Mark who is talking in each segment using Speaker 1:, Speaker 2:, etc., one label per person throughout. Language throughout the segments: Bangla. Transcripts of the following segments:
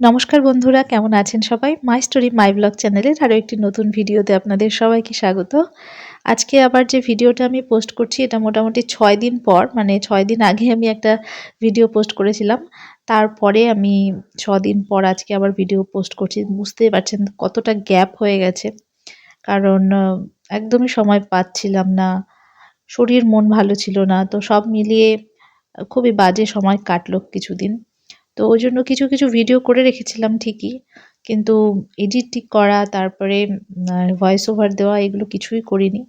Speaker 1: নমস্কার বন্ধুরা, কেমন আছেন সবাই? মাই স্টোরি মাই ব্লগ চ্যানেলের আরও একটি নতুন ভিডিওতে আপনাদের সবাইকে স্বাগত। আজকে আবার যে ভিডিওটা আমি পোস্ট করছি, এটা মোটামুটি ছয় দিন পর মানে ছয় দিন আগে আমি একটা ভিডিও পোস্ট করেছিলাম। তারপরে আমি ছ দিন পর আজকে আবার ভিডিও পোস্ট করছি। বুঝতেই পারছেন কতটা গ্যাপ হয়ে গেছে। কারণ একদমই সময় পাচ্ছিলাম না, শরীর মন ভালো ছিল না, তো সব মিলিয়ে খুবই বাজে সময় কাটলো কিছুদিন। তো ওই জন্য কিছু কিছু ভিডিও করে রেখেছিলাম ঠিকই। কিন্তু এডিট করা, তারপরে ভয়েস ওভার দেওয়া, এগুলো কিছুই করিনি।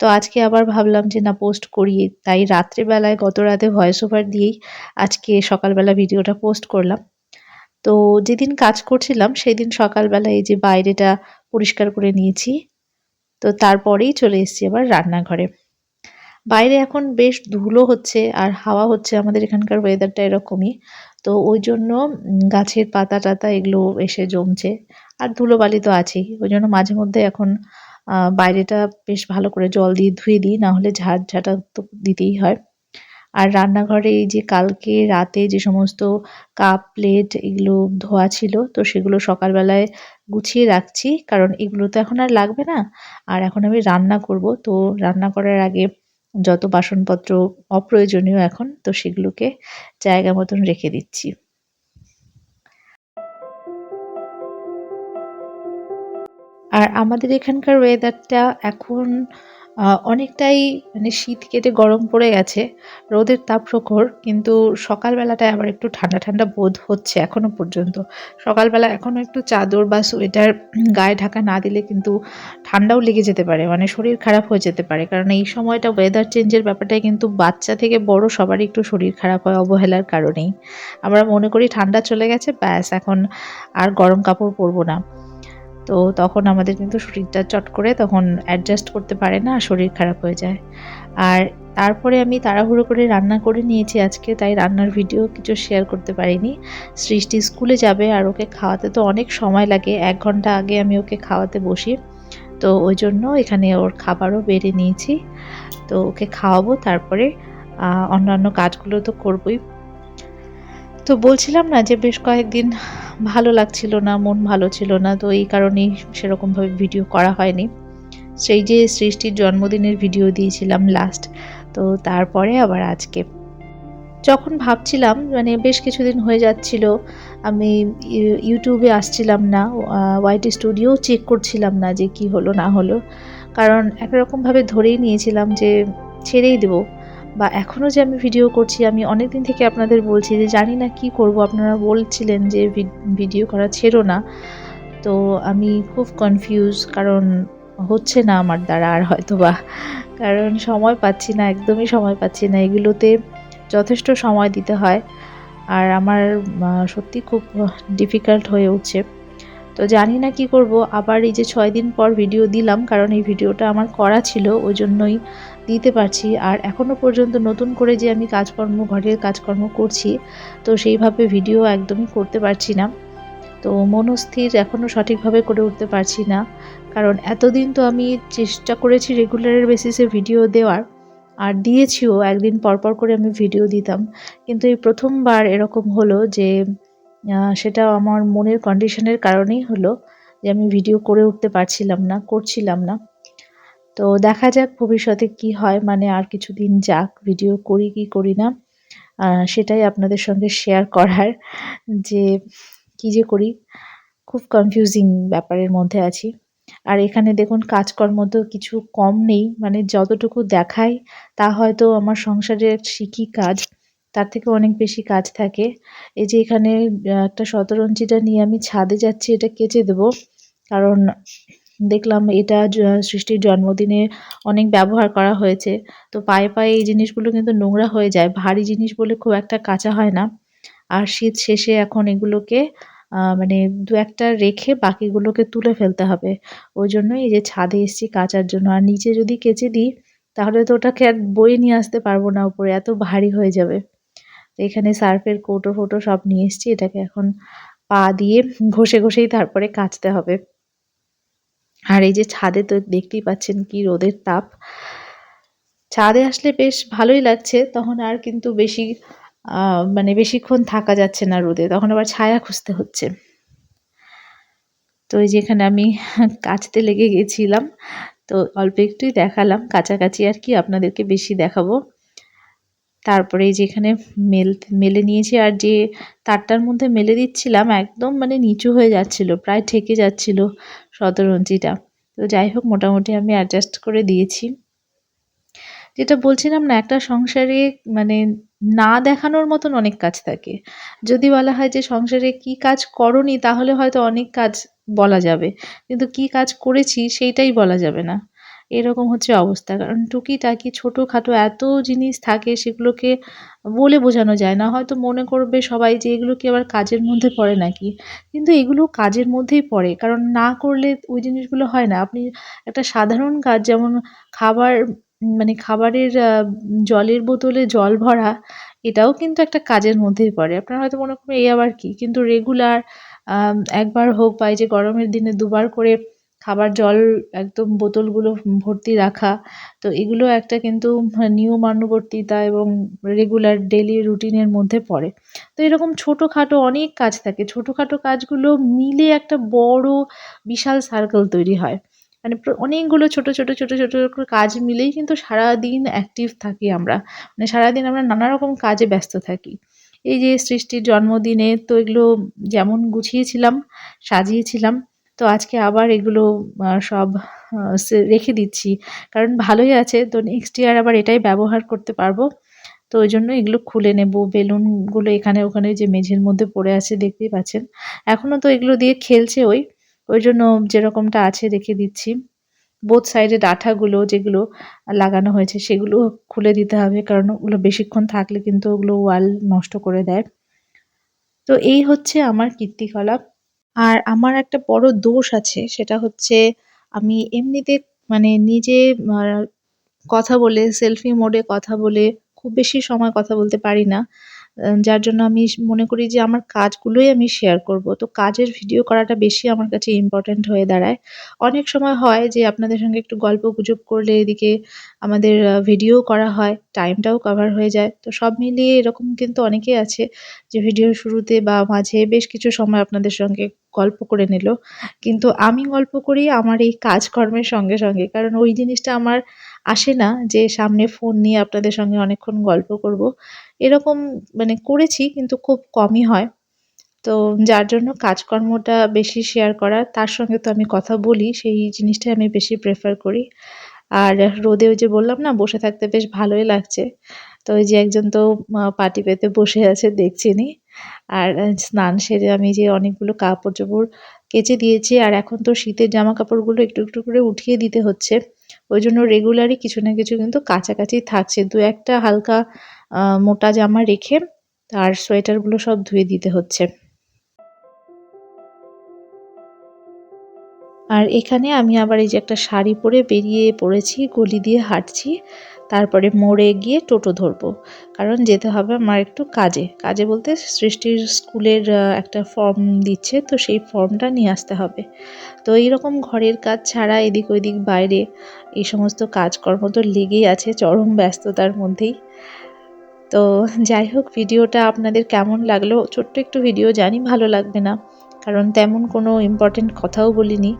Speaker 1: তো আজকে আবার ভাবলাম যে, না পোস্ট করি। তাই রাত্রেবেলায় গত রাতে ভয়েস ওভার দিয়েই আজকে সকালবেলা ভিডিওটা পোস্ট করলাম। তো যেদিন কাজ করছিলাম, সেদিন সকালবেলা এই যে বাইরেটা পরিষ্কার করে নিয়েছি। তো তারপরেই চলে এসেছি আবার রান্নাঘরে। বাইরে এখন বেশ ধুলো হচ্ছে, আর হাওয়া হচ্ছে, আমাদের এখানকার ওয়েদারটা এরকমই। তো ওই জন্য গাছের পাতা টাতা এগুলো এসে জমছে। আর ধুলোবালি তো আছেই। ওই জন্য মাঝে মধ্যে এখন বাইরেটা বেশ ভালো করে জল দিয়ে ধুয়ে দিই না হলে ঝাঁটা তো দিতেই হয়। আর রান্নাঘরে এই যে কালকে রাতে যে সমস্ত কাপ, প্লেট এগুলো ধোয়া ছিল, তো সেগুলো সকালবেলায় গুছিয়ে রাখছি, কারণ এগুলো তো এখন আর লাগবে না। আর এখন আমি রান্না করব, তো রান্না করার আগে যত বাসনপত্র অপ্রয়োজনীয় এখন, তো সেগুলোকে জায়গা মতন রেখে দিচ্ছি। আর আমাদের এখানকার ওয়েদারটা এখন অনেকটাই মানে শীত কেটে গরম পড়ে গেছে, রোদের তাপ প্রখর কিন্তু সকালবেলাটায় আবার একটু ঠান্ডা ঠান্ডা বোধ হচ্ছে এখনও পর্যন্ত। সকালবেলা এখনও একটু চাদর বা সোয়েটার গায়ে ঢাকা না দিলে কিন্তু ঠান্ডাও লেগে যেতে পারে মানে শরীর খারাপ হয়ে যেতে পারে। কারণ এই সময়টা ওয়েদার চেঞ্জের ব্যাপারটাই কিন্তু বাচ্চা থেকে বড় সবারই একটু শরীর খারাপ হয় অবহেলার কারণেই। আমরা মনে করি ঠান্ডা চলে গেছে, ব্যাস, এখন আর গরম কাপড় পরবো না। তো তখন আমাদের কিন্তু শরীরটা চট করে তখন অ্যাডজাস্ট করতে পারে না, শরীর খারাপ হয়ে যায়। আর তারপরে আমি তাড়াহুড়ো করে রান্না করে নিয়েছি আজকে, তাই রান্নার ভিডিও কিছু শেয়ার করতে পারিনি। সৃষ্টি স্কুলে যাবে আর ওকে খাওয়াতে তো অনেক সময় লাগে, এক ঘণ্টা আগে আমি ওকে খাওয়াতে বসি। তো ওই জন্য এখানে ওর খাবারও বেড়ে নিয়েছি। তো ওকে খাওয়াবো, তারপরে অন্যান্য কাজগুলো তো করবই। তো বলছিলাম না যে বেশ কয়েকদিন ভালো লাগছিল না, মন ভালো ছিল না, তো এই কারণেই সেরকমভাবে ভিডিও করা হয়নি। সেই যে সৃষ্টির জন্মদিনের ভিডিও দিয়েছিলাম লাস্ট তো তারপরে আবার আজকে। যখন ভাবছিলাম মানে বেশ কিছুদিন হয়ে যাচ্ছিল, আমি ইউটিউবে আসছিলাম না ওয়াইটি স্টুডিও চেক করছিলাম না যে কি হলো না হলো। কারণ একরকমভাবে ধরেই নিয়েছিলাম যে ছেড়েই দেবো। বা এখনও যে আমি ভিডিও করছি, আমি অনেক দিন থেকে আপনাদের বলছি যে জানি না কি করব। আপনারা বলছিলেন যে ভিডিও করা ছেড়ো না। তো আমি খুব কনফিউজ কারণ হচ্ছে না আমার দ্বারা আর হয়তো বা কারণ সময় পাচ্ছি না, একদমই সময় পাচ্ছি না। এগুলোতে যথেষ্ট সময় দিতে হয়। আর আমার সত্যি খুব ডিফিকাল্ট হয়ে উঠছে। তো জানি না কি করব। আবার এই যে ছয় দিন পর ভিডিও দিলাম, কারণ এই ভিডিওটা আমার করা ছিল, ওই জন্যই দিতে পারছি, আর এখনও পর্যন্ত নতুন করে যে আমি কাজকর্ম, ঘরের কাজকর্ম করছি, তো সেইভাবে ভিডিও একদমই করতে পারছি না। তো মনস্থির এখনও সঠিকভাবে করে উঠতে পারছি না, কারণ এতদিন তো আমি চেষ্টা করেছি রেগুলারের বেসিসে ভিডিও দেওয়ার, আর দিয়েছিও, একদিন পরপর করে আমি ভিডিও দিতাম। কিন্তু এই প্রথমবার এরকম হলো যে সেটা আমার মনের কন্ডিশনের কারণেই হলো যে আমি ভিডিও করে উঠতে পারছিলাম না, করছিলাম না। তো দেখা যাক ভবিষ্যতে কি হয় মানে আর কিছুদিন যাক ভিডিও করি কি করি না। সেটাই আপনাদের সঙ্গে শেয়ার করার যে কি যে করি। খুব কনফিউজিং ব্যাপারের মধ্যে আছি। আর এখানে দেখুন, কাজকর্ম তো কিছু কম নেই মানে যতটুকু দেখাই, তা হয়তো আমার সংসারের শিখি কাজ, তার থেকে অনেক বেশি কাজ থাকে। এই যে এখানে একটা শতরঞ্চিটা নিয়ে আমি ছাদে যাচ্ছি, এটা কেচে দেবো। কারণ দেখলাম এটা সৃষ্টির জন্মদিনে অনেক ব্যবহার করা হয়েছে। তো পায়ে পায়ে এই জিনিসগুলো কিন্তু নোংরা হয়ে যায়। ভারী জিনিস বলে খুব একটা কাঁচা হয় না। আর শীত শেষে এখন এগুলোকে মানে দু একটা রেখে বাকিগুলোকে তুলে ফেলতে হবে। ওই জন্যই এই যে ছাদে এসছি কাচার জন্য। আর নিচে যদি কেচে দিই, তাহলে তো ওটাকে আর বয়ে নিয়ে আসতে পারব না উপরে। এত ভারী হয়ে যাবে। তো এখানে সার্ফের কৌটো ফোটো সব নিয়ে এসছি। এটাকে এখন পা দিয়ে ঘষে ঘষেই তারপরে কাচতে হবে। আর এই যে ছাদে তো দেখতেই পাচ্ছেন কি রোদের তাপ। ছাদে আসলে বেশ ভালোই লাগছে, তখন আর কিন্তু বেশি মানে বেশিক্ষণ থাকা যাচ্ছে না রোদে, তখন আবার ছায়া খুঁজতে হচ্ছে। তো এই যেখানে আমি কাচতে লেগে গেছিলাম, তো অল্প একটুই দেখালাম, কাছাকাছি আর কি আপনাদেরকে বেশি দেখাবো। তারপরে যেখানে মেল, মেলে নিয়েছি আর যে তারটার মধ্যে মেলে দিচ্ছিলাম একদম মানে নিচু হয়ে যাচ্ছিল, প্রায় ঠেকে যাচ্ছিল শতরঞ্চিটা তো যাই হোক, মোটামুটি আমি অ্যাডজাস্ট করে দিয়েছি। যেটা বলছিলাম না, একটা সংসারে মানে না দেখানোর মতন অনেক কাজ থাকে। যদি বলা হয় যে সংসারে কি কাজ করনি, তাহলে হয়তো অনেক কাজ বলা যাবে। কিন্তু কি কাজ করেছি, সেইটাই বলা যাবে না। এরকম হচ্ছে অবস্থা। কারণ টুকিটাকি ছোটোখাটো এত জিনিস থাকে সেগুলোকে বলে বোঝানো যায় না। হয়তো মনে করবে সবাই যে এগুলো কি আবার কাজের মধ্যে পড়ে নাকি? কিন্তু এগুলো কাজের মধ্যেই পড়ে। কারণ না করলে ওই জিনিসগুলো হয় না। আপনি একটা সাধারণ কাজ যেমন খাবার মানে খাবারের জলের বোতলে জল ভরা, এটাও কিন্তু একটা কাজের মধ্যেই পড়ে। আপনারা হয়তো মনে করবেন এই আবার কি? কিন্তু রেগুলার একবার হোক বা এই যে গরমের দিনে দুবার করে খাবার জল একদম বোতলগুলো ভর্তি রাখা। তো এগুলো একটা কিন্তু নিয়মানুবর্তিতা এবং রেগুলার ডেলি রুটিনের মধ্যে পড়ে। তো এরকম ছোটোখাটো অনেক কাজ থাকে। ছোটোখাটো কাজগুলো মিলে একটা বড়, বিশাল সার্কেল তৈরি হয়। মানে অনেকগুলো ছোট ছোট ছোট ছোট কাজ মিলেই কিন্তু সারাদিন অ্যাক্টিভ থাকি আমরা। মানে সারাদিন আমরা নানা রকম কাজে ব্যস্ত থাকি। এই যে সৃষ্টির জন্মদিনে তো এগুলো যেমন গুছিয়েছিলাম, সাজিয়েছিলাম তো আজকে আবার এগুলো সব রেখে দিচ্ছি। কারণ ভালোই আছে, তো নেক্সট ইয়ার আবার এটাই ব্যবহার করতে পারব। তো ওই জন্য এগুলো খুলে নেব। বেলুনগুলো এখানে, ওখানে যে মেঝের মধ্যে পড়ে আছে, দেখতেই পাচ্ছেন। এখনও তো এগুলো দিয়ে খেলছে ওই। ওই জন্য যেরকমটা আছে রেখে দিচ্ছি। বোথ সাইডে ডাঁঠাগুলো যেগুলো লাগানো হয়েছে, সেগুলো খুলে দিতে হবে। কারণ ওগুলো বেশিক্ষণ থাকলে কিন্তু ওগুলো ওয়াল নষ্ট করে দেয়। তো এই হচ্ছে আমার কীর্তিকলাপ। আর আমার একটা বড় দোষ আছে, সেটা হচ্ছে আমি এমনিতে মানে নিজে কথা বলে সেলফি মোডে কথা বলে, খুব বেশি সময় কথা বলতে পারি না। যার জন্য আমি মনে করি যে আমার কাজগুলোই আমি শেয়ার করব। তো কাজের ভিডিও করাটা বেশি আমার কাছে ইম্পর্ট্যান্ট হয়ে দাঁড়ায়। অনেক সময় হয় যে আপনাদের সঙ্গে একটু গল্প গুজব করলে এদিকে আমাদের ভিডিও করা হয় টাইমটাও কভার হয়ে যায়। তো সব মিলিয়ে এরকম কিন্তু অনেকেই আছে যে ভিডিওর শুরুতে বা মাঝে বেশ কিছু সময় আপনাদের সঙ্গে গল্প করে নিল। কিন্তু আমি গল্প করি আমার এই কাজকর্মের সঙ্গে সঙ্গে। কারণ ওই জিনিসটা আমার আসে না যে সামনে ফোন নিয়ে আপনাদের সঙ্গে অনেকক্ষণ গল্প করব। এরকম মানে করেছি কিন্তু খুব কমই হয়। তো যার জন্য কাজকর্মটা বেশি শেয়ার করা, তার সঙ্গে তো আমি কথা বলি, সেই জিনিসটাই আমি বেশি প্রেফার করি। আর রোদে ওই যে বললাম না, বসে থাকতে বেশ ভালোই লাগছে। তো ওই যে একজন তো পাটি পেতে বসে আছে দেখছেনই আর স্নান সেরে আমি যে অনেকগুলো কাপড় চোপড় কেচে দিয়েছি, আর এখন তো শীতের জামা কাপড়গুলো একটু একটু করে উঠিয়ে দিতে হচ্ছে। ওই জন্য রেগুলারই কিছু না কিছু কিন্তু কাছাকাছি থাকছে। দু একটা হালকা মোটা জামা রেখে আর সোয়েটারগুলো সব ধুয়ে দিতে হচ্ছে। আর এখানে আমি আবার এই যে একটা শাড়ি পরে বেরিয়ে পড়েছি, গলি দিয়ে হাঁটছি। তারপরে মোড়ে গিয়ে টোটো ধরবো। কারণ যেতে হবে আমার একটু কাজে। কাজে বলতে সৃষ্টির স্কুলের একটা ফর্ম দিচ্ছে, তো সেই ফর্মটা নিয়ে আসতে হবে। তো এইরকম ঘরের কাজ ছাড়া এদিক ওইদিক বাইরে এই সমস্ত কাজকর্ম তো লেগেই আছে, চরম ব্যস্ততার মধ্যেই। তো যাই হোক, ভিডিওটা আপনাদের কেমন লাগল? ছোট্ট একটু ভিডিও জানি, ভালো লাগবে না। কারণ তেমন কোনো ইম্পর্টেন্ট কথাও বলিনি।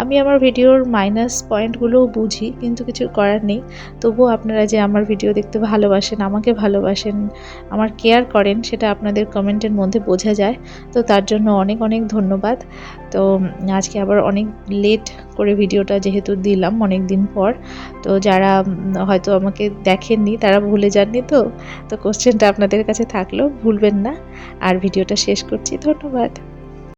Speaker 1: আমি আমার ভিডিওর মাইনাস পয়েন্টগুলোও বুঝি, কিন্তু কিছু করার নেই। তবুও আপনারা যে আমার ভিডিও দেখতে ভালোবাসেন, আমাকে ভালোবাসেন, আমার কেয়ার করেন, সেটা আপনাদের কমেন্টের মধ্যে বোঝা যায়। তো তার জন্য অনেক অনেক ধন্যবাদ। তো আজকে আবার অনেক লেট করে ভিডিওটা যেহেতু দিলাম অনেক দিন পর। তো যারা হয়তো আমাকে দেখেননি, তারা ভুলে যাননি তো। তো কোশ্চেনটা আপনাদের কাছে থাকল, ভুলবেন না। আর ভিডিওটা শেষ করছি। ধন্যবাদ।